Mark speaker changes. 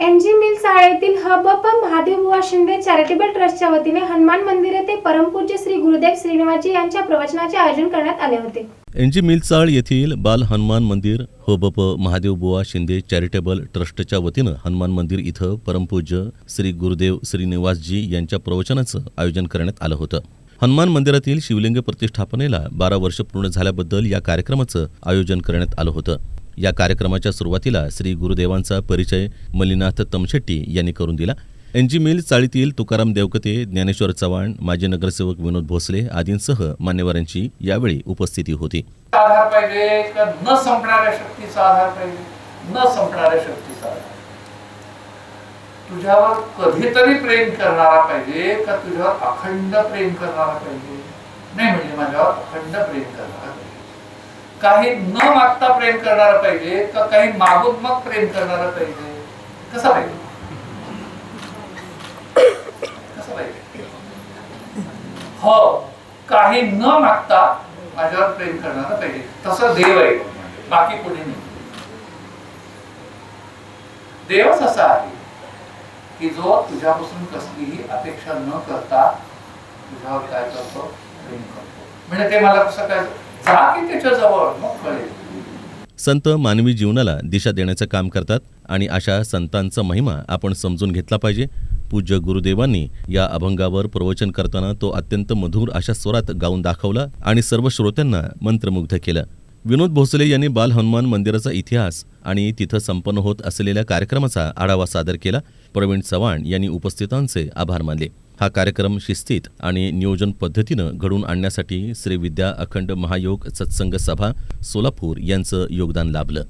Speaker 1: N G mill चाळेतील हबप Mahadevbuva Shinde charitable ट्रस्टच्या वतीने हनुमान मंदिर येथे परमपूज्य श्री गुरुदेव श्रीनिवाजी यांच्या प्रवचनाचे आयोजन करण्यात आले होते.
Speaker 2: एनजी मिलचाळ येथील बाल हनुमान मंदिर होबप महादेवबुवा शिंदे चॅरिटेबल ट्रस्टच्या वतीनं हनुमान मंदिर इथं परमपूज्य श्री गुरुदेव श्रीनिवासजी यांच्या प्रवचनाचं आयोजन करण्यात आलं होतं. हनुमान मंदिरातील शिवलिंग प्रतिष्ठापनेला बारा वर्ष पूर्ण झाल्याबद्दल या कार्यक्रमाचं आयोजन करण्यात आलं होतं. या कार्यक्रमाच्या सुरुवातीला श्री गुरुदेवांचा परिचय मल्लीनाथ तमशेट्टी यांनी करून दिला. एनजी मिल चाळीतील तुकाराम देवकते ज्ञानेश्वर चव्हाण माजी नगरसेवक विनोद भोसले आदींसह मान्यवरांची यावेळी उपस्थिती होती.
Speaker 3: आधार पाहिजे न संपणाऱ्या शक्तीचा आधार पाहिजे? न संपणाऱ्या शक्तीचा आधार तुझ्यावर कधीतरी प्रेम करणारा पाहिजे का तुझ्यावर अखंड प्रेम करणारा पाहिजे? नाही म्हणजे माझ्यावर अखंड प्रेम करणारा पाहिजे. काही न मागता प्रेम करणारा पाहिजे का काही मागून मग प्रेम करणारा पाहिजे? कसा पाहिजे? कसं पाहिजे? हो काही न मागता माझ्यावर प्रेम करणारा पाहिजे. तसं देव आहे. बाकी कोणी नाही. देवच असा आहे की जो तुझ्यापासून कसलीही अपेक्षा न करता तुझ्यावर काय करतो? प्रेम करतो. म्हणजे ते मला कसं काय जा की मग कळेल.
Speaker 2: संत मानवी जीवनाला दिशा देण्याचं काम करतात आणि अशा संतांचा महिमा आपण समजून घेतला पाहिजे. पूज्य गुरुदेवांनी या अभंगावर प्रवचन करताना तो अत्यंत मधुर अशा स्वरात गाऊन दाखवला आणि सर्व श्रोत्यांना मंत्रमुग्ध केलं. विनोद भोसले यांनी बाल हनुमान मंदिराचा इतिहास आणि तिथं संपन्न होत असलेल्या कार्यक्रमाचा आढावा सादर केला. प्रवीण चव्हाण यांनी उपस्थितांचे आभार मानले. हा कार्यक्रम शिस्तीत आणि नियोजन पद्धतीनं घडून आणण्यासाठी श्रीविद्या अखंड महायोग सत्संग सभा सोलापूर यांचं योगदान लाभलं.